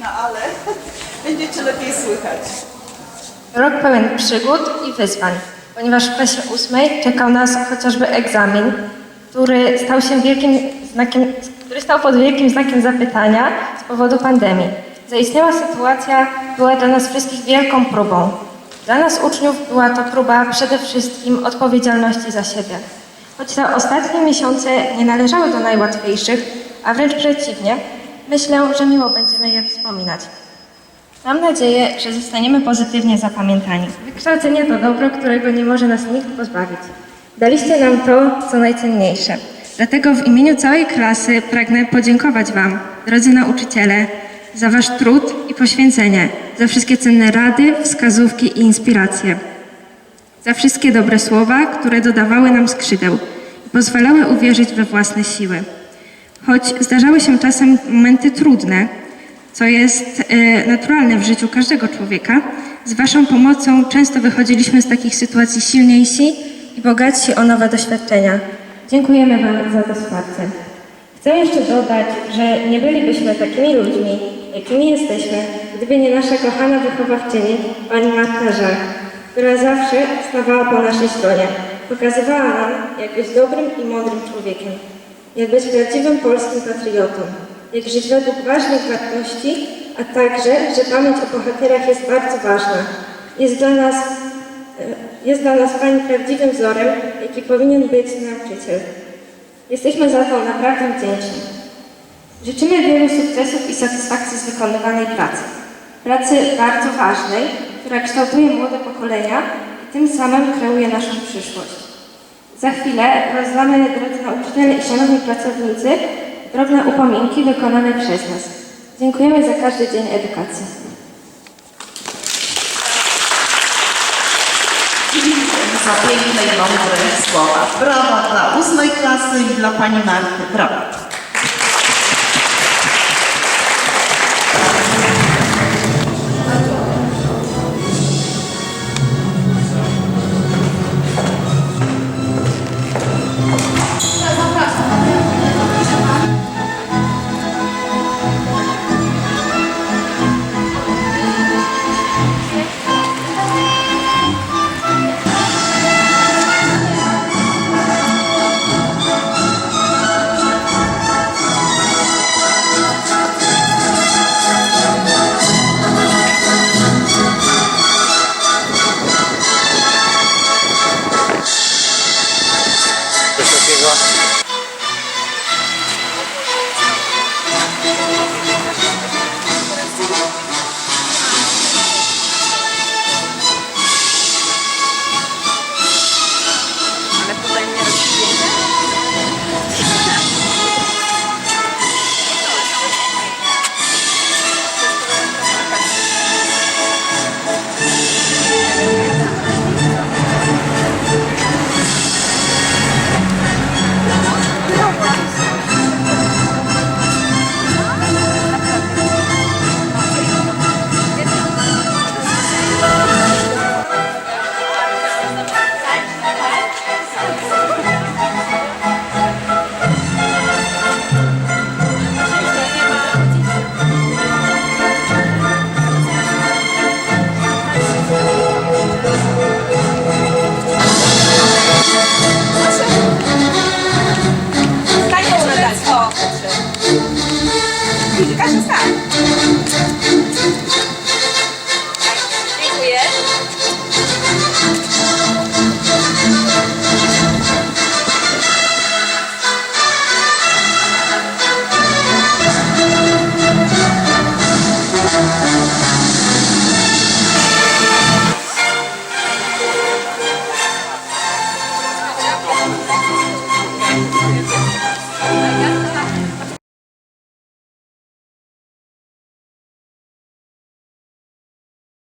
No ale będziecie lepiej słychać. Rok pełen przygód i wyzwań, ponieważ w klasie ósmej czekał nas chociażby egzamin, który stał się wielkim znakiem, który stał pod wielkim znakiem zapytania z powodu pandemii. Zaistniała sytuacja była dla nas wszystkich wielką próbą. Dla nas uczniów była to próba przede wszystkim odpowiedzialności za siebie. Choć te ostatnie miesiące nie należały do najłatwiejszych, a wręcz przeciwnie, myślę, że miło będziemy je wspominać. Mam nadzieję, że zostaniemy pozytywnie zapamiętani. Wykształcenie to dobro, którego nie może nas nikt pozbawić. Daliście nam to, co najcenniejsze. Dlatego w imieniu całej klasy pragnę podziękować Wam, drodzy nauczyciele, za Wasz trud i poświęcenie, za wszystkie cenne rady, wskazówki i inspiracje, za wszystkie dobre słowa, które dodawały nam skrzydeł i pozwalały uwierzyć we własne siły. Choć zdarzały się czasem momenty trudne, co jest e, naturalne w życiu każdego człowieka, z Waszą pomocą często wychodziliśmy z takich sytuacji silniejsi i bogatsi o nowe doświadczenia. Dziękujemy Wam za to wsparcie. Chcę jeszcze dodać, że nie bylibyśmy takimi ludźmi, jakimi jesteśmy, gdyby nie nasza kochana wychowawczyni, pani Marta która zawsze stawała po naszej stronie. Pokazywała nam, jak być dobrym i mądrym człowiekiem, jak być prawdziwym polskim patriotą, jak żyć według ważnych wartości, a także, że pamięć o bohaterach jest bardzo ważna. Jest dla nas, e, jest dla nas Pani prawdziwym wzorem, jaki powinien być nauczyciel. Jesteśmy za to naprawdę wdzięczni. Życzymy wielu sukcesów i satysfakcji z wykonywanej pracy. Pracy bardzo ważnej, która kształtuje młode pokolenia i tym samym kreuje naszą przyszłość. Za chwilę rozdamy, drodzy nauczyciele i szanowni pracownicy, drobne upominki wykonane przez nas. Dziękujemy za każdy dzień edukacji. Za piękne i mądre słowa. Brawa dla ósmej klasy i dla pani Marty. Brawa. Яка шоста?